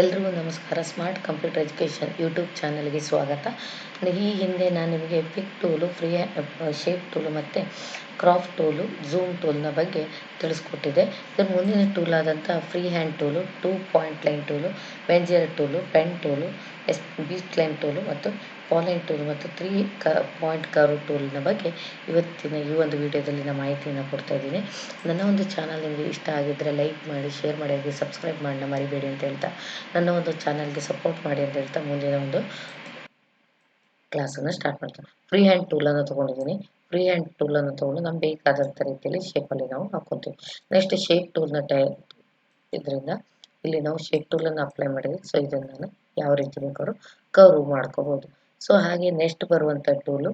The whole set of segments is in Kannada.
ಎಲ್ರಿಗೂ ನಮಸ್ಕಾರ. ಸ್ಮಾರ್ಟ್ ಕಂಪ್ಯೂಟರ್ ಎಜುಕೇಷನ್ ಯೂಟ್ಯೂಬ್ ಚಾನಲ್ಗೆ ಸ್ವಾಗತ. ಈ ಹಿಂದೆ ನಾನು ನಿಮಗೆ pick tool free shape tool ಮತ್ತು ಕ್ರಾಫ್ಟ್ ಟೂಲು ಝೂಮ್ ಟೂಲ್ನ ಬಗ್ಗೆ ತಿಳಿಸ್ಕೊಟ್ಟಿದ್ದೆ. ಇದರ ಮುಂದಿನ ಟೂಲ್ ಆದಂಥ free hand tool two point line tool bezier tool, pen tool, S, beat line tool ಮತ್ತು ಪಾಲೈನ್ ಟೂಲ್ ಮತ್ತು ತ್ರೀ ಕ, ಪಾಯಿಂಟ್ ಕರ್ವ್ ಟೂಲಿನ ಬಗ್ಗೆ ಇವತ್ತಿನ ಈ ಒಂದು ವಿಡಿಯೋದಲ್ಲಿ ನಾನು ಮಾಹಿತಿಯನ್ನು ಕೊಡ್ತಾ ಇದ್ದೀನಿ. ನನ್ನ ಒಂದು ಚಾನಲ್ ನಿಮಗೆ ಇಷ್ಟ ಆಗಿದ್ದರೆ ಲೈಕ್ ಮಾಡಿ, ಶೇರ್ ಮಾಡಿ, ಹಾಗೆ ಸಬ್ಸ್ಕ್ರೈಬ್ ಮಾಡೋಣ ಮರಿಬೇಡಿ ಅಂತ ಹೇಳ್ತಾ ನನ್ನ ಒಂದು ಚಾನಲ್ಗೆ ಸಪೋರ್ಟ್ ಮಾಡಿ ಅಂತ ಹೇಳ್ತಾ ಮುಂದಿನ ಒಂದು ಕ್ಲಾಸನ್ನು ಸ್ಟಾರ್ಟ್ ಮಾಡ್ತೀನಿ. ಫ್ರೀ ಹ್ಯಾಂಡ್ ಟೂಲನ್ನು ತೊಗೊಂಡಿದ್ದೀನಿ. ಫ್ರೀ ಹ್ಯಾಂಡ್ ಟೂಲನ್ನು ತೊಗೊಂಡು ನಮ್ಗೆ ಬೇಕಾದಂಥ ರೀತಿಯಲ್ಲಿ ಶೇಪಲ್ಲಿ ನಾವು ಹಾಕ್ಕೊತೀವಿ ನೆಕ್ಸ್ಟ್ ಶೇಪ್ ಟೂಲ್ನ ಟೈ ಇದರಿಂದ ಇಲ್ಲಿ ನಾವು ಶೇಪ್ ಅನ್ನು ಅಪ್ಲೈ ಮಾಡಿದ್ವಿ. ಸೊ ಇದನ್ನ ನಾನು ಯಾವ ರೀತಿ ಬೇಕಾದ್ರೂ ಕರ್ವ್ ಮಾಡ್ಕೋಬೋದು. ಸೊ ಹಾಗೆ ನೆಕ್ಸ್ಟ್ ಬರುವಂಥ tool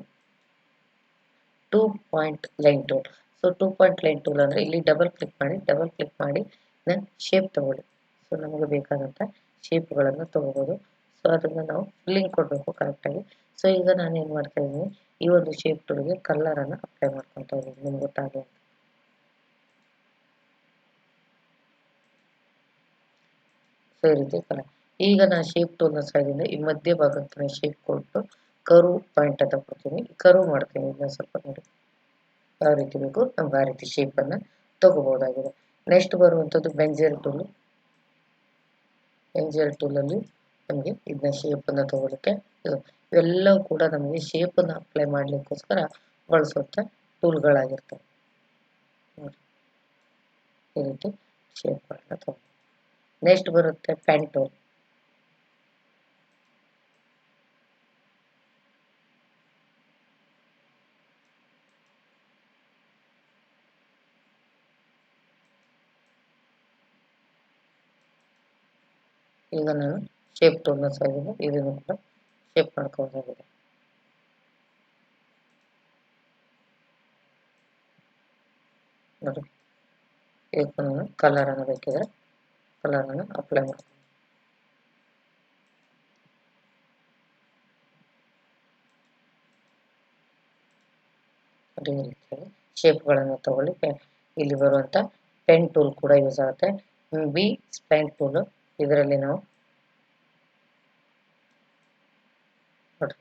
two point line tool so two point line tool ಅಂದ್ರೆ ಇಲ್ಲಿ ಡಬಲ್ ಕ್ಲಿಕ್ ಮಾಡಿ ಡಬಲ್ ಕ್ಲಿಕ್ ಮಾಡಿ ನಾನು ಶೇಪ್ ತಗೊಳ್ಳಿ. ಸೊ ನಮಗೆ ಬೇಕಾದಂಥ ಶೇಪ್ಗಳನ್ನು ತಗೋಬಹುದು ಸೊ ಅದನ್ನ ನಾವು ಫಿಲ್ಲಿಂಗ್ ಕೊಡಬೇಕು ಕರೆಕ್ಟಾಗಿ ಸೊ ಈಗ ನಾನು ಏನು ಮಾಡ್ತಾ ಇದ್ದೀನಿ, ಈ ಒಂದು ಶೇಪ್ ಟೂಲ್ಗೆ ಕಲರನ್ನು ಅಪ್ಲೈ ಮಾಡ್ಕೊತಾ ಇದ್ದೀನಿ. ನಿಮ್ಗೆ ಗೊತ್ತಾಗಲಿ ಸೊ ಈ ರೀತಿ ಕಲರ್ ಈಗ ನಾನು ಶೇಪ್ ಟೂಲ್ನ ಸೈಡಿಂದ ಈ ಮಧ್ಯ ಭಾಗಕ್ಕೆ ಶೇಪ್ ಕೊಟ್ಟು ಕರು ಪಾಯಿಂಟ್ ಅಂತ ಕೊಡ್ತೀನಿ. ಕರು ಮಾಡ್ತೀನಿ ಇದನ್ನ ಸ್ವಲ್ಪ ನೋಡಿ. ಯಾವ ರೀತಿ ಬೇಕು ನಮ್ಗೆ ಆ ರೀತಿ ಶೇಪನ್ನು ತಗೋಬಹುದಾಗಿದೆ. ನೆಕ್ಸ್ಟ್ ಬರುವಂಥದ್ದು ಬೆಂಜರ್ ಟೂಲು ಬೆಂಜರ್ ಟೂಲಲ್ಲಿ ನಮಗೆ ಇದನ್ನ ಶೇಪನ್ನು ತಗೊಳ್ಳಿಕ್ಕೆ ಇವೆಲ್ಲವೂ ಕೂಡ ನಮಗೆ ಶೇಪನ್ನು ಅಪ್ಲೈ ಮಾಡಲಿಕ್ಕೋಸ್ಕರ ಬಳಸುವಂಥ ಟೂಲ್ಗಳಾಗಿರ್ತವೆ ನೋಡಿ. ಈ ರೀತಿ ಶೇಪ್ಗಳನ್ನ ತಗೊಂಡು ನೆಕ್ಸ್ಟ್ ಬರುತ್ತೆ ಪ್ಯಾನ್ ಟೂಲ್ ಈಗ ನಾನು ಶೇಪ್ ಟೂಲ್ನ ಸೈಡಿಂದ ಇದನ್ನು ಕೂಡ ಶೇಪ್ ಮಾಡ್ಕೋಬೋದಾಗಿದೆ ನೋಡಿ ಇದಕ್ಕೆ ನಾನು ಕಲರನ್ನು ಬೇಕಿದ್ರೆ ಕಲರನ್ನು ಅಪ್ಲೈ ಮಾಡ್ತೀನಿ ಅದೇ ರೀತಿಯಾಗಿ ಶೇಪ್ಗಳನ್ನು ತಗೊಳ್ಳಿಕ್ಕೆ ಇಲ್ಲಿ ಬರುವಂಥ ಪೆನ್ ಟೂಲ್ ಕೂಡ ಯೂಸ್ ಆಗುತ್ತೆ. ಬಿ ಸ್ಪೆನ್ ಟೂಲ್ ಇದರಲ್ಲಿ ನಾವು ನೋಡ್ರಿ.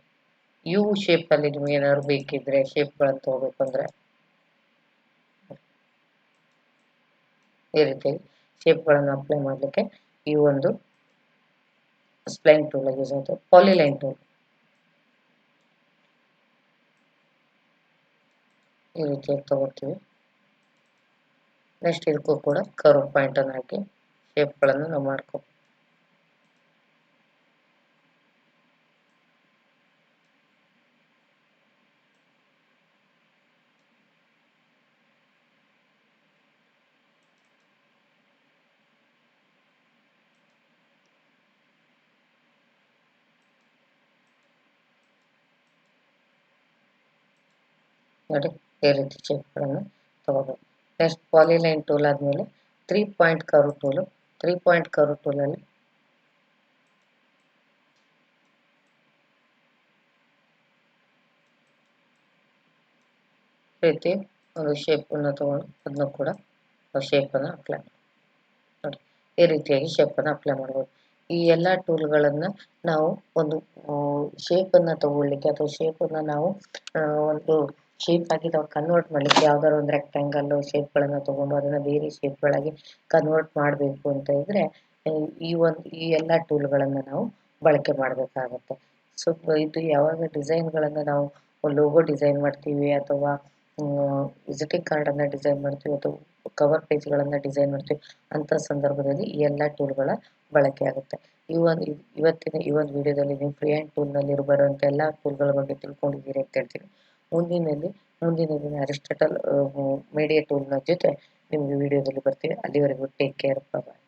ಯು ಶೇಪಲ್ಲಿ ನಿಮ್ಗೆ ಏನಾದ್ರು ಬೇಕಿದ್ರೆ ಶೇಪ್ಗಳನ್ನು ತಗೋಬೇಕು ಅಂದರೆ. ಈ ರೀತಿ ಶೇಪ್ಗಳನ್ನು ಅಪ್ಲೈ ಮಾಡಲಿಕ್ಕೆ ಈ ಒಂದು ಸ್ಪ್ಲೈನ್ ಟೂಲ್ ಯೂಸ್ ಆಯಿತು. ಪಾಲಿಲೈನ್ ಟೂಲ್ ಈ ರೀತಿಯಾಗಿ ತಗೋತೀವಿ. ನೆಕ್ಸ್ಟ್ ಇದಕ್ಕೂ ಕೂಡ ಕರ್ವ್ ಪಾಯಿಂಟನ್ನು ಹಾಕಿ ಶೇಪ್ಗಳನ್ನು ನಾವು ಮಾಡ್ಕೋ ನೋಡಿ ಈ ರೀತಿ ಶೇಪ್ಗಳನ್ನು ತಗೋಬೋದು ನೆಕ್ಸ್ಟ್ ಪಾಲಿಲೈನ್ ಟೂಲ್ ಆದಮೇಲೆ three point curve tool three point curve ಟೂಲಲ್ಲಿ ರೀತಿ ಒಂದು ಶೇಪನ್ನು ತಗೊಂಡು ಅದನ್ನು ಕೂಡ ಶೇಪನ್ನು ಅಪ್ಲೈ ನೋಡಿ, ಈ ರೀತಿಯಾಗಿ ಶೇಪನ್ನು ಅಪ್ಲೈ ಮಾಡ್ಬೋದು. ಈ ಎಲ್ಲ ಟೂಲ್ಗಳನ್ನು ನಾವು ಒಂದು ಶೇಪನ್ನು ತಗೊಳ್ಳಿಕ್ಕೆ ಅಥವಾ ಶೇಪನ್ನು ನಾವು ಒಂದು ಶೇಪ್ ಆಗಿ ನಾವು ಕನ್ವರ್ಟ್ ಮಾಡಲಿಕ್ಕೆ ಯಾವ್ದಾದ್ರು ಒಂದು ರೆಕ್ಟ್ಯಾಂಗಲ್ ಶೇಪ್ಗಳನ್ನು ತಗೊಂಡು ಅದನ್ನು ಬೇರೆ ಶೇಪ್ಗಳಾಗಿ ಕನ್ವರ್ಟ್ ಮಾಡಬೇಕು ಅಂತ ಇದ್ರೆ, ಈ ಒಂದು ಈ ಎಲ್ಲ ಟೂಲ್ಗಳನ್ನು ನಾವು ಬಳಕೆ ಮಾಡಬೇಕಾಗತ್ತೆ. ಸೊ ಇದು ಯಾವಾಗ ಡಿಸೈನ್ಗಳನ್ನು ನಾವು ಲೋಗೋ ಡಿಸೈನ್ ಮಾಡ್ತೀವಿ ಅಥವಾ ವಿಸಿಟಿಂಗ್ ಕಾರ್ಡನ್ನು ಡಿಸೈನ್ ಮಾಡ್ತೀವಿ ಅಥವಾ ಕವರ್ ಪೇಜ್ಗಳನ್ನು ಡಿಸೈನ್ ಮಾಡ್ತೀವಿ ಅಂಥ ಸಂದರ್ಭದಲ್ಲಿ ಈ ಎಲ್ಲ ಟೂಲ್ಗಳ ಬಳಕೆ ಆಗುತ್ತೆ. ಈ ಒಂದು ಇವತ್ತಿನ ಈ ಒಂದು ವಿಡಿಯೋದಲ್ಲಿ ನೀವು ಫ್ರೀ ನಲ್ಲಿ ಟೂಲ್ನಲ್ಲಿ ಬರುವಂಥ ಎಲ್ಲ ಟೂಲ್ಗಳ ಬಗ್ಗೆ ತಿಳ್ಕೊಂಡಿದ್ದೀರಿ ಅಂತ ಹೇಳ್ತೀನಿ. ಮುಂದಿನಲ್ಲಿ ಮುಂದಿನ ದಿನ ಅರಿಸ್ಟಟಲ್ ಮೀಡಿಯಾ ಟೂಲ್ನ ಜೊತೆ ನಿಮಗೆ ವಿಡಿಯೋದಲ್ಲಿ ಬರ್ತೀವಿ ಅಲ್ಲಿವರೆಗೂ ಟೇಕ್ ಕೇರ್ ಬಾಯ್